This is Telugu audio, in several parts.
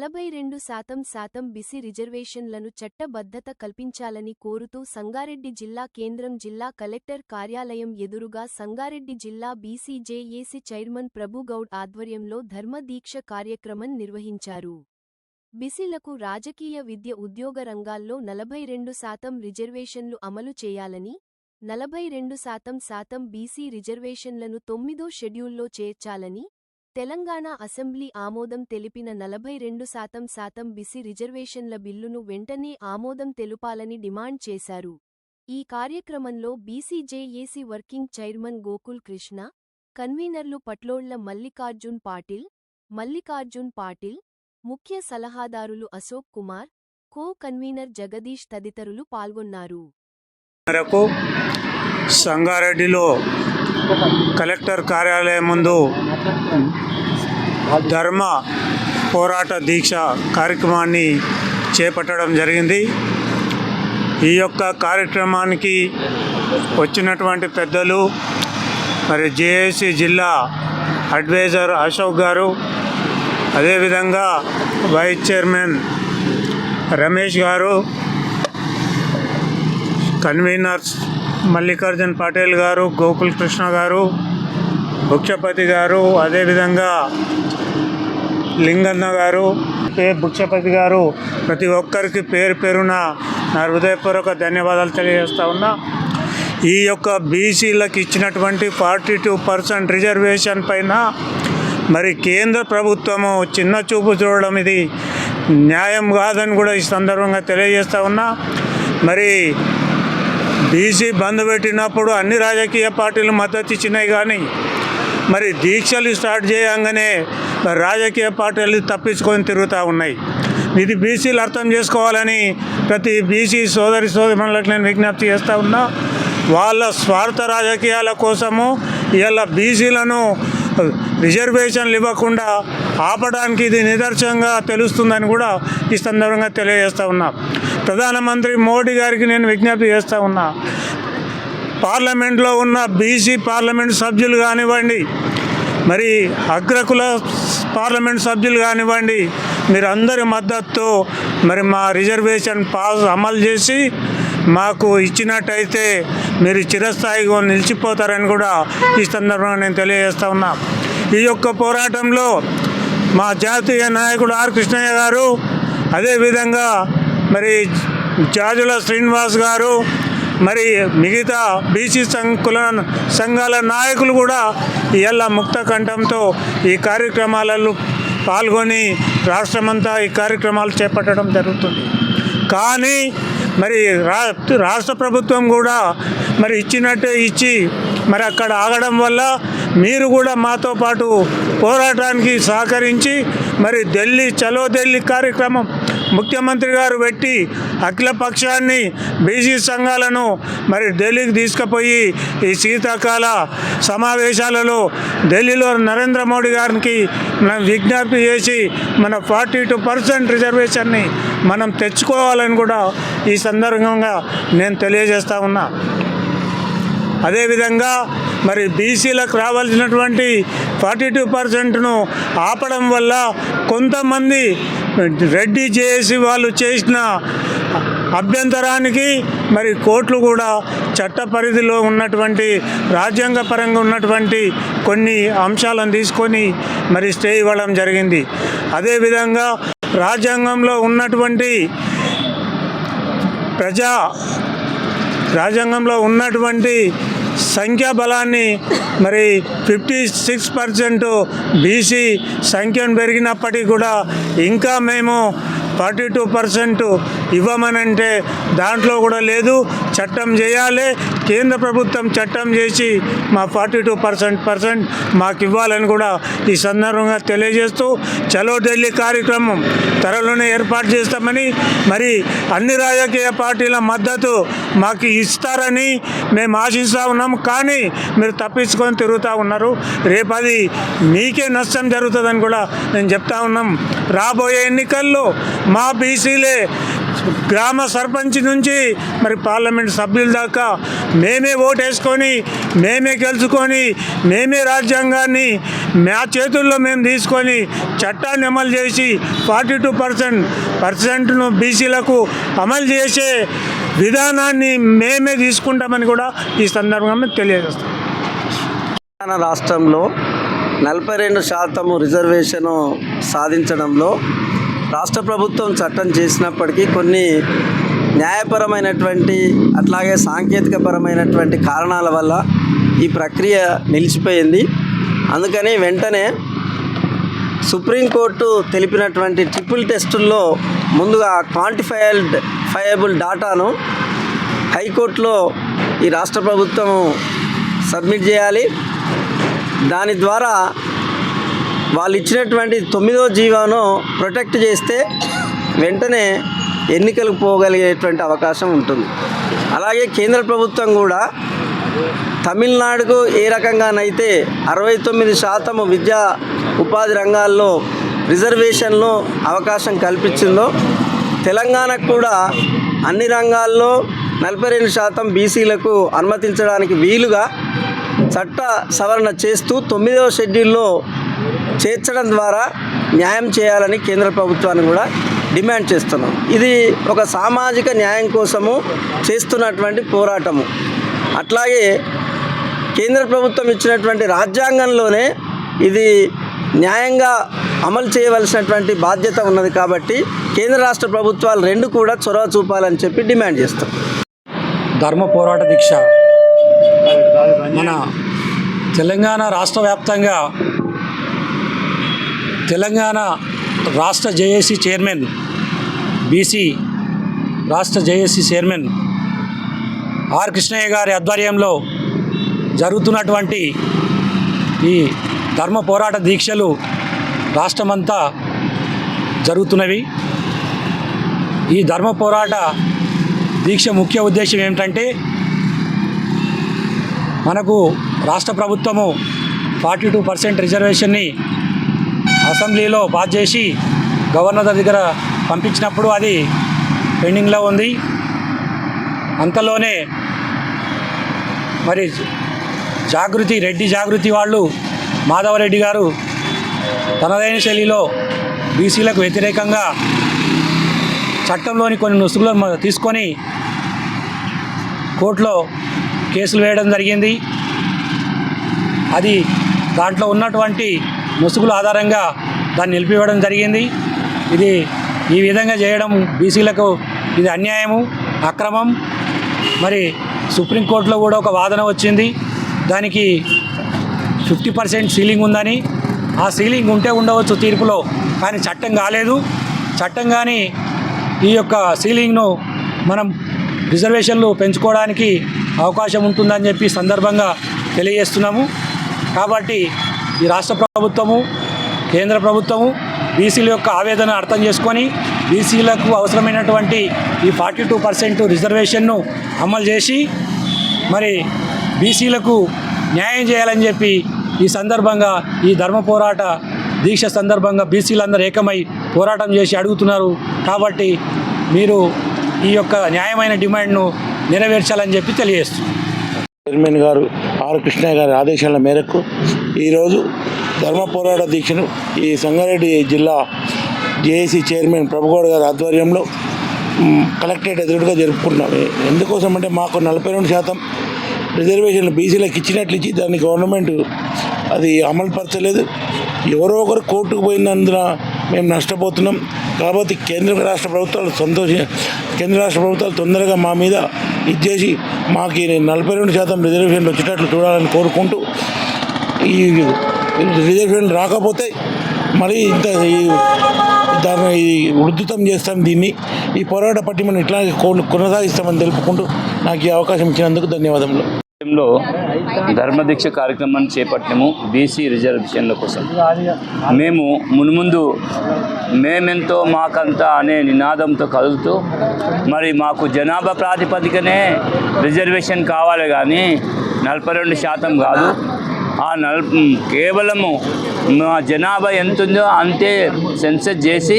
నలభై రెండు శాతం శాతం బిసి రిజర్వేషన్లను చట్టబద్ధత కల్పించాలని కోరుతూ సంగారెడ్డి జిల్లా కేంద్రం జిల్లా కలెక్టర్ కార్యాలయం ఎదురుగా సంగారెడ్డి జిల్లా బీసీజేఏసి చైర్మన్ ప్రభుగౌడ్ ఆధ్వర్యంలో ధర్మదీక్ష కార్యక్రమం నిర్వహించారు. బిసిలకు రాజకీయ విద్య ఉద్యోగ రంగాల్లో నలభై రెండు శాతం రిజర్వేషన్లు అమలు చేయాలని నలభై రెండు శాతం శాతం బీసీ రిజర్వేషన్లను తొమ్మిదో షెడ్యూల్లో చేర్చాలని తెలంగాణ అసెంబ్లీ ఆమోదం తెలిపిన నలభై రెండు శాతం శాతం బిసి రిజర్వేషన్ల బిల్లును వెంటనే ఆమోదం తెలుపాలని డిమాండ్ చేశారు. ఈ కార్యక్రమంలో BCJAC working chairman Gokul Krishna కన్వీనర్లు పట్లోళ్ళ మల్లికార్జున్ పాటిల్ మల్లికార్జున్ పాటిల్ ముఖ్య సలహాదారులు అశోక్ కుమార్ కో కన్వీనర్ జగదీష్ తదితరులు పాల్గొన్నారు. సంగారెడ్డిలో కలెక్టర్ కార్యాలయం ముందు ధర్మ పోరాట దీక్ష కార్యక్రమాన్ని చేపట్టడం జరిగింది. ఈ యొక్క కార్యక్రమానికి వచ్చినటువంటి పెద్దలు మరి జేఏసీ జిల్లా అడ్వైజర్ అశోక్ గారు అదేవిధంగా వైస్ చైర్మన్ రమేష్ గారు కన్వీనర్స్ మల్లికార్జున్ పటేల్ గారు గోకుల్ కృష్ణ గారు బుక్షపతి గారు అదేవిధంగా లింగన్న గారు పే బుక్షపతి గారు ప్రతి ఒక్కరికి పేరు పేరున నా హృదయపూర్వక ధన్యవాదాలు తెలియజేస్తా ఉన్నా. ఈ యొక్క బీసీలకు ఇచ్చినటువంటి ఫార్టీ టూ పర్సెంట్ రిజర్వేషన్ పైన మరి కేంద్ర ప్రభుత్వము చిన్న చూపు చూడడం ఇది న్యాయం కాదని కూడా ఈ సందర్భంగా తెలియజేస్తా ఉన్నా. మరి బీసీ బంద్ పెట్టినప్పుడు అన్ని రాజకీయ పార్టీలు మద్దతు ఇచ్చినాయి కానీ మరి దీక్షలు స్టార్ట్ చేయంగానే రాజకీయ పార్టీలు తప్పించుకొని తిరుగుతూ ఉన్నాయి. ఇది బీసీలు అర్థం చేసుకోవాలని ప్రతి బీసీ సోదరి సోదరులకు నేను విజ్ఞప్తి చేస్తూ ఉన్నా. వాళ్ళ స్వార్థ రాజకీయాల కోసము ఇలా బీసీలను రిజర్వేషన్లు ఇవ్వకుండా ఆపడానికి ఇది నిదర్శనంగా తెలుస్తుందని కూడా ఈ సందర్భంగా తెలియజేస్తూ ఉన్నా. ప్రధానమంత్రి మోడీ గారికి నేను విజ్ఞప్తి చేస్తూ ఉన్నా. పార్లమెంట్లో ఉన్న బీసీ పార్లమెంట్ సభ్యులు కానివ్వండి మరి అగ్రకుల పార్లమెంట్ సభ్యులు కానివ్వండి మీరు అందరి మద్దతు మరి మా రిజర్వేషన్ పాస్ అమలు చేసి మాకు ఇచ్చినట్టయితే మీరు చిరస్థాయిగా నిలిచిపోతారని కూడా ఈ సందర్భంగా నేను తెలియజేస్తా ఉన్నా. ఈ యొక్క పోరాటంలో మా జాతీయ నాయకుడు ఆర్ కృష్ణయ్య గారు అదేవిధంగా మరి జాజుల శ్రీనివాస్ గారు మరి మిగతా బీసీ సంఘుల సంఘాల నాయకులు కూడా ఇవాళ ముక్త కంఠంతో ఈ కార్యక్రమాలలో పాల్గొని రాష్ట్రమంతా ఈ కార్యక్రమాలు చేపట్టడం జరుగుతుంది. కానీ మరి రా రాష్ట్ర ప్రభుత్వం కూడా మరి ఇచ్చినట్టే ఇచ్చి మరి అక్కడ ఆగడం వల్ల మీరు కూడా మాతో పాటు పోరాటానికి సహకరించి మరి ఢిల్లీ చలో ఢిల్లీ కార్యక్రమం ముఖ్యమంత్రి గారు పెట్టి అఖిల పక్షాన్ని బీసీ సంఘాలను మరి ఢిల్లీకి తీసుకుపోయి ఈ శీతాకాల సమావేశాలలో ఢిల్లీలో నరేంద్ర మోడీ గారికి మనం విజ్ఞప్తి చేసి మన ఫార్టీ టూ పర్సెంట్ రిజర్వేషన్ని మనం తెచ్చుకోవాలని కూడా ఈ సందర్భంగా నేను తెలియజేస్తా ఉన్నా. అదేవిధంగా మరి బీసీలకు రావాల్సినటువంటి ఫార్టీ టూ పర్సెంట్ను ఆపడం వల్ల కొంతమంది రెడ్డి చేసి వాళ్ళు చేసిన అభ్యంతరానికి మరి కోర్టులు కూడా చట్ట పరిధిలో ఉన్నటువంటి రాజ్యాంగ పరంగా ఉన్నటువంటి కొన్ని అంశాలను తీసుకొని మరి స్టే ఇవ్వడం జరిగింది. అదేవిధంగా రాజ్యాంగంలో ఉన్నటువంటి ప్రజా రాజ్యాంగంలో ఉన్నటువంటి సంఖ్యాబలాన్ని మరి ఫిఫ్టీ సిక్స్ పర్సెంట్ బీసీ సంఖ్యను పెరిగినప్పటికీ కూడా ఇంకా మేము ఫార్టీ టూ పర్సెంట్ ఇవ్వమనంటే దాంట్లో కూడా లేదు. చట్టం చేయాలి. కేంద్ర ప్రభుత్వం చట్టం చేసి మా ఫార్టీ టూ పర్సెంట్ పర్సెంట్ మాకు ఇవ్వాలని కూడా ఈ సందర్భంగా తెలియజేస్తూ చలో ఢిల్లీ కార్యక్రమం త్వరలోనే ఏర్పాటు చేస్తామని మరి అన్ని రాజకీయ పార్టీల మద్దతు మాకు ఇస్తారని మేము ఆశిస్తూ ఉన్నాం. కానీ మీరు తప్పించుకొని తిరుగుతూ ఉన్నారు. రేపు అది మీకే నష్టం జరుగుతుందని కూడా నేను చెప్తా ఉన్నాం. రాబోయే ఎన్నికల్లో మా బీసీలే గ్రామ సర్పంచ్ నుంచి మరి పార్లమెంట్ సభ్యుల దాకా మేమే ఓటేసుకొని మేమే గెలుచుకొని మేమే రాజ్యాంగాన్ని మా చేతుల్లో మేము తీసుకొని చట్టాన్ని అమలు చేసి ఫార్టీ టూ పర్సెంట్ పర్సెంట్ను బీసీలకు అమలు చేసే విధానాన్ని మేమే తీసుకుంటామని కూడా ఈ సందర్భంగా తెలియజేస్తాం. తెలంగాణ రాష్ట్రంలో నలభై రెండు శాతము రిజర్వేషను సాధించడంలో రాష్ట్ర ప్రభుత్వం చట్టం చేసినప్పటికీ కొన్ని న్యాయపరమైనటువంటి అట్లాగే సాంకేతికపరమైనటువంటి కారణాల వల్ల ఈ ప్రక్రియ నిలిచిపోయింది. అందుకని వెంటనే సుప్రీంకోర్టు తెలిపినటువంటి ట్రిపుల్ టెస్టుల్లో ముందుగా క్వాంటిఫైల్డ్ ఫైయబుల్ డాటాను హైకోర్టులో ఈ రాష్ట్ర ప్రభుత్వం సబ్మిట్ చేయాలి. దాని ద్వారా వాళ్ళు ఇచ్చినటువంటి తొమ్మిదో జీవాను ప్రొటెక్ట్ చేస్తే వెంటనే ఎన్నికలకు పోగలిగేటువంటి అవకాశం ఉంటుంది. అలాగే కేంద్ర ప్రభుత్వం కూడా తమిళనాడుకు ఏ రకంగానైతే అరవై తొమ్మిది శాతము విద్యా ఉపాధి రంగాల్లో రిజర్వేషన్లో అవకాశం కల్పించిందో తెలంగాణకు కూడా అన్ని రంగాల్లో నలభై రెండు శాతం బీసీలకు అనుమతించడానికి వీలుగా చట్ట సవరణ చేస్తూ తొమ్మిదవ షెడ్యూల్లో చేర్చడం ద్వారా న్యాయం చేయాలని కేంద్ర ప్రభుత్వాన్ని కూడా డిమాండ్ చేస్తున్నాం. ఇది ఒక సామాజిక న్యాయం కోసము చేస్తున్నటువంటి పోరాటము. అట్లాగే కేంద్ర ప్రభుత్వం ఇచ్చినటువంటి రాజ్యాంగంలోనే ఇది న్యాయంగా అమలు చేయవలసినటువంటి బాధ్యత ఉన్నది కాబట్టి కేంద్ర రాష్ట్ర ప్రభుత్వాలు రెండు కూడా చొరవ చూపాలని చెప్పి డిమాండ్ చేస్తాం. ధర్మ పోరాట దీక్ష. మన తెలంగాణ రాష్ట్ర వ్యాప్తంగా తెలంగాణ రాష్ట్ర జేఏసీ చైర్మన్ బీసీ రాష్ట్ర జేఏసీ చైర్మన్ ఆర్ కృష్ణయ్య గారి ఆధ్వర్యంలో జరుగుతున్నటువంటి ఈ ధర్మ పోరాట దీక్షలు రాష్ట్రమంతా జరుగుతున్నవి. ఈ ధర్మ పోరాట దీక్ష ముఖ్య ఉద్దేశం ఏమిటంటే మనకు రాష్ట్ర ప్రభుత్వము ఫార్టీ టూ పర్సెంట్ రిజర్వేషన్ని అసెంబ్లీలో పాస్ చేసి గవర్నర్ దగ్గర పంపించినప్పుడు అది పెండింగ్లో ఉంది. అంతలోనే మరి జాగృతి రెడ్డి జాగృతి వాళ్ళు మాధవరెడ్డి గారు తనదైన శైలిలో బీసీలకు వ్యతిరేకంగా చట్టంలోని కొన్ని నుసుగులను తీసుకొని కోర్టులో కేసులు వేయడం జరిగింది. అది దాంట్లో ఉన్నటువంటి ముసుగుల ఆధారంగా దాన్ని నిలిపివేయడం జరిగింది. ఇది ఈ విధంగా చేయడం బీసీలకు ఇది అన్యాయము అక్రమం. మరి సుప్రీంకోర్టులో కూడా ఒక వాదన వచ్చింది. దానికి ఫిఫ్టీ పర్సెంట్ సీలింగ్ ఉందని. ఆ సీలింగ్ ఉంటే ఉండవచ్చు తీర్పులో కానీ చట్టం కాలేదు. చట్టం కానీ ఈ యొక్క సీలింగ్ను మనం రిజర్వేషన్లు పెంచుకోవడానికి అవకాశం ఉంటుందని చెప్పి సందర్భంగా తెలియజేస్తున్నాము. కాబట్టి ఈ రాష్ట్ర ప్రభుత్వము కేంద్ర ప్రభుత్వము బీసీల యొక్క ఆవేదన అర్థం చేసుకొని బీసీలకు అవసరమైనటువంటి ఈ ఫార్టీ టూ పర్సెంట్ రిజర్వేషన్ను అమలు చేసి మరి బీసీలకు న్యాయం చేయాలని చెప్పి ఈ సందర్భంగా ఈ ధర్మ పోరాట దీక్ష సందర్భంగా బీసీలందరూ ఏకమై పోరాటం చేసి అడుగుతున్నారు. కాబట్టి మీరు ఈ యొక్క న్యాయమైన డిమాండ్ను నెరవేర్చాలని చెప్పి తెలియజేస్తున్నారు చైర్మన్ గారు ఆర్ కృష్ణయ్య గారి ఆదేశాల మేరకు ఈరోజు ధర్మ పోరాట దీక్షను ఈ సంగారెడ్డి జిల్లా జేఏసీ చైర్మన్ ప్రభుగౌడ్ గారి ఆధ్వర్యంలో కలెక్టరేట్ ఎదురుగా జరుపుకుంటున్నాం. ఎందుకోసం అంటే మాకు నలభై రెండు శాతం రిజర్వేషన్లు బీసీలకు ఇచ్చినట్లు ఇచ్చి దాన్ని గవర్నమెంట్ అది అమలుపరచలేదు. ఎవరో ఒకరు కోర్టుకు పోయినందున మేము నష్టపోతున్నాం. కాబట్టి కేంద్ర రాష్ట్ర ప్రభుత్వాలు సంతోష కేంద్ర రాష్ట్ర ప్రభుత్వాలు తొందరగా మా మీద ఇచ్చేసి మాకు నలభై రెండు శాతం రిజర్వేషన్లు వచ్చేటట్లు చూడాలని కోరుకుంటూ ఈ రిజర్వేషన్లు రాకపోతే మరి ఇంత ఈ దాన్ని ఈ చేస్తాం దీన్ని. ఈ పోరాట పట్టి మనం ఇట్లాగే కొనసాగిస్తామని తెలుపుకుంటూ నాకు ఈ అవకాశం ఇచ్చినందుకు ధన్యవాదములు. లో ధర్మదీక్ష కార్యక్రమాన్ని చేపట్టాము బీసీ రిజర్వేషన్ల కోసం. మేము మున్ముందు మేమెంతో మాకంతా అనే నినాదంతో కదులుతూ మరి మాకు జనాభా ప్రాతిపదికనే రిజర్వేషన్ కావాలి కానీ నలభై రెండు శాతం కాదు. ఆ నల్ కేవలము మా జనాభా ఎంత ఉందో అంతే సెన్సెస్ చేసి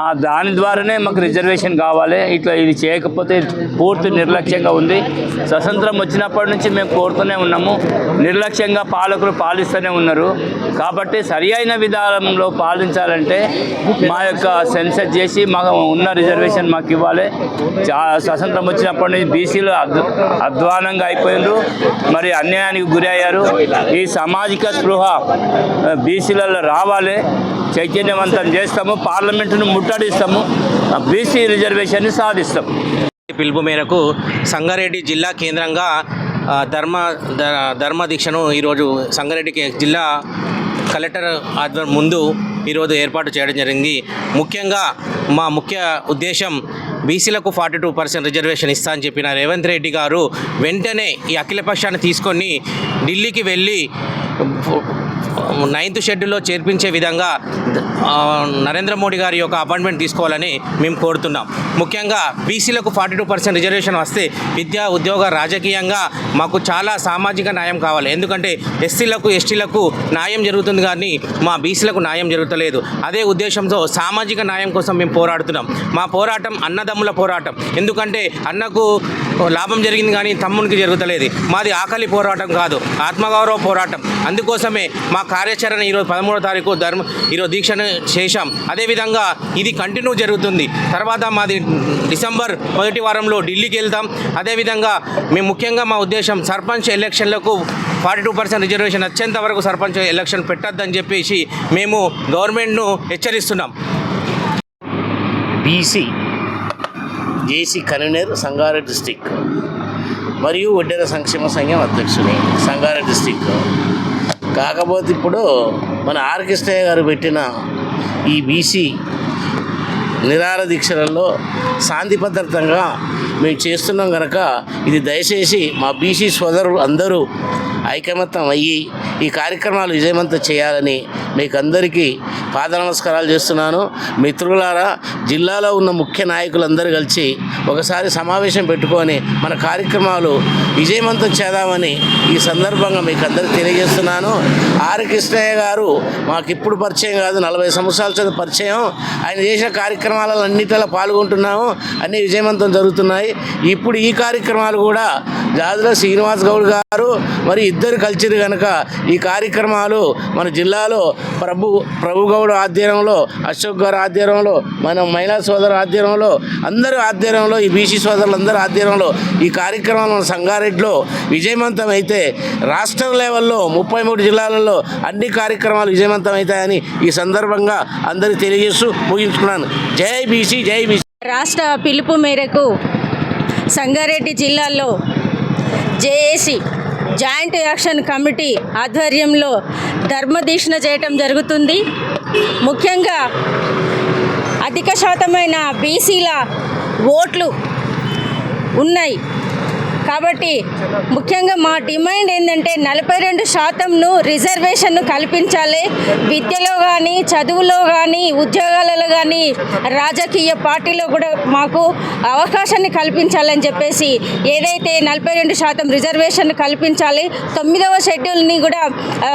ఆ దాని ద్వారానే మాకు రిజర్వేషన్ కావాలి. ఇట్లా ఇది చేయకపోతే పూర్తి నిర్లక్ష్యంగా ఉంది. స్వతంత్రం వచ్చినప్పటి నుంచి మేము కోరుతూనే ఉన్నాము. నిర్లక్ష్యంగా పాలకులు పాలిస్తూనే ఉన్నారు. కాబట్టి సరి అయిన విధానంలో పాలించాలంటే మా యొక్క సెన్సెస్ చేసి మాకు ఉన్న రిజర్వేషన్ మాకు ఇవ్వాలి. చా స్వతంత్రం వచ్చినప్పటి నుంచి బీసీలు అద్ అధ్వానంగా అయిపోయినారు మరి అన్యాయానికి గురి అయ్యారు ఈ సామాజిక స్పృహ బీసీలలో రావాలి. చైతన్యవంతం చేస్తాము పార్లమెంటును ముట్టడిస్తాము బీసీ రిజర్వేషన్ని సాధిస్తాం పిలుపు మేరకు సంగారెడ్డి జిల్లా కేంద్రంగా ధర్మ ధర్మ దీక్షను ఈరోజు సంగారెడ్డి జిల్లా కలెక్టర్ ఆధ్వర్యం ముందు ఈరోజు ఏర్పాటు చేయడం జరిగింది. ముఖ్యంగా మా ముఖ్య ఉద్దేశం బీసీలకు ఫార్టీ టూ పర్సెంట్ రిజర్వేషన్ ఇస్తా అని చెప్పిన రేవంత్ రెడ్డి గారు వెంటనే ఈ అఖిలపక్షాన్ని తీసుకొని ఢిల్లీకి వెళ్ళి నైన్త్ షెడ్యూల్లో చేర్పించే విధంగా నరేంద్ర మోడీ గారి యొక్క అపాయింట్మెంట్ తీసుకోవాలని మేము కోరుతున్నాం. ముఖ్యంగా బీసీలకు ఫార్టీ టూ పర్సెంట్ రిజర్వేషన్ వస్తే విద్యా ఉద్యోగ రాజకీయంగా మాకు చాలా సామాజిక న్యాయం కావాలి. ఎందుకంటే ఎస్సీలకు ఎస్టీలకు న్యాయం జరుగుతుంది కానీ మా బీసీలకు న్యాయం జరుగుతలేదు. అదే ఉద్దేశంతో సామాజిక న్యాయం కోసం మేము పోరాడుతున్నాం. మా పోరాటం అన్నదమ్ముల పోరాటం. ఎందుకంటే అన్నకు లాభం జరిగింది కానీ తమ్మునికి జరుగుతలేదు. మాది ఆకలి పోరాటం కాదు ఆత్మగౌరవ పోరాటం. అందుకోసమే మా కార్యాచరణ ఈరోజు పదమూడో తారీఖు ధర్మ ఈరోజు దీక్షను చేశాం. అదేవిధంగా ఇది కంటిన్యూ జరుగుతుంది. తర్వాత మాది డిసెంబర్ మొదటి వారంలో ఢిల్లీకి వెళ్తాం. అదేవిధంగా మేము ముఖ్యంగా మా ఉద్దేశం సర్పంచ్ ఎలక్షన్లకు ఫార్టీ టూ పర్సెంట్ రిజర్వేషన్ వచ్చేంత వరకు సర్పంచ్ ఎలక్షన్ పెట్టొద్దని చెప్పేసి మేము గవర్నమెంట్ను హెచ్చరిస్తున్నాం. BC JC convener Sangareddy district మరియు ఒడ్డెర సంక్షేమ సంఘం అధ్యక్షుని సంగారెడ్డి డిస్టిక్. కాకపోతే ఇప్పుడు మన ఆర్ కృష్ణయ్య గారు పెట్టిన ఈ బీసీ నిరార దీక్షలలో శాంతి భద్రతంగా మేము చేస్తున్నాం కనుక ఇది దయచేసి మా బీసీ సోదరులు అందరూ ఐకమత్యం అయ్యి ఈ కార్యక్రమాలు విజయవంతం చేయాలని మీకు అందరికీ పాద నమస్కారాలు చేస్తున్నాను. మిత్రులారా జిల్లాలో ఉన్న ముఖ్య నాయకులందరూ కలిసి ఒకసారి సమావేశం పెట్టుకొని మన కార్యక్రమాలు విజయవంతం చేద్దామని ఈ సందర్భంగా మీకు అందరికీ తెలియజేస్తున్నాను. ఆర్ కృష్ణయ్య గారు మాకు ఇప్పుడు పరిచయం కాదు నలభై సంవత్సరాల చదువు పరిచయం. ఆయన చేసిన కార్యక్రమం అన్నిటిలో పాల్గొంటున్నాము. అన్ని విజయవంతం జరుగుతున్నాయి. ఇప్పుడు ఈ కార్యక్రమాలు కూడా జాజుల శ్రీనివాస్ గౌడ్ గారు మరి ఇద్దరు కలిసిరు కనుక ఈ కార్యక్రమాలు మన జిల్లాలో ప్రభు ప్రభు గౌడ్ ఆధ్వర్యంలో అశోక్ గారు ఆధ్వర్యంలో మన మహిళా సోదరు ఆధ్వర్యంలో అందరూ ఆధ్వర్యంలో ఈ బీసీ సోదరులందరూ ఆధ్వర్యంలో ఈ కార్యక్రమాలు మన సంగారెడ్డిలో విజయవంతం అయితే రాష్ట్ర లెవెల్లో ముప్పై మూడు జిల్లాలలో అన్ని కార్యక్రమాలు విజయవంతం అవుతాయని ఈ సందర్భంగా అందరికీ తెలియజేస్తూ ముగించుకున్నాను. జై బీసీ జై బీసీ. రాష్ట్ర పిలుపు మేరకు సంగారెడ్డి జిల్లాలో జేఏసీ జాయింట్ యాక్షన్ కమిటీ ఆధ్వర్యంలో ధర్మదీక్షణ చేయటం జరుగుతుంది. ముఖ్యంగా అధిక శాతమైన బీసీల ఓట్లు ఉన్నాయి. కాబట్టి ముఖ్యంగా మా డిమాండ్ ఏంటంటే నలభై రెండు శాతంను రిజర్వేషన్ను కల్పించాలి. విద్యలో కానీ చదువులో కానీ ఉద్యోగాలలో కానీ రాజకీయ పార్టీలో కూడా మాకు అవకాశాన్ని కల్పించాలని చెప్పేసి ఏదైతే నలభై రెండు శాతం రిజర్వేషన్ కల్పించాలి తొమ్మిదవ షెడ్యూల్ని కూడా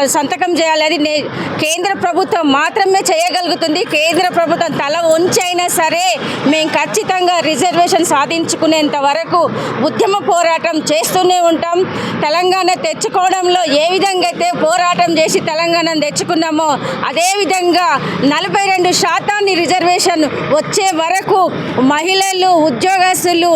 సంతకం చేయాలి. అది నే- కేంద్ర ప్రభుత్వం మాత్రమే చేయగలుగుతుంది. కేంద్ర ప్రభుత్వం తల ఉంచైనా సరే మేము ఖచ్చితంగా రిజర్వేషన్ సాధించుకునేంత వరకు ఉద్యమ పోరాటం చేస్తూనే ఉంటాం. తెలంగాణ తెచ్చుకోవడంలో ఏ విధంగా అయితే పోరాటం చేసి తెలంగాణను తెచ్చుకున్నామో అదేవిధంగా నలభై రెండు శాతాన్ని రిజర్వేషన్ వచ్చే వరకు మహిళలు ఉద్యోగస్తులు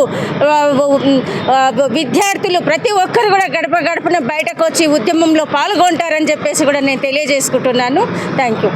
విద్యార్థులు ప్రతి ఒక్కరు కూడా గడప గడపన బయటకు వచ్చి ఉద్యమంలో పాల్గొంటారని చెప్పేసి కూడా నేను తెలియజేసుకుంటున్నాను. Thank you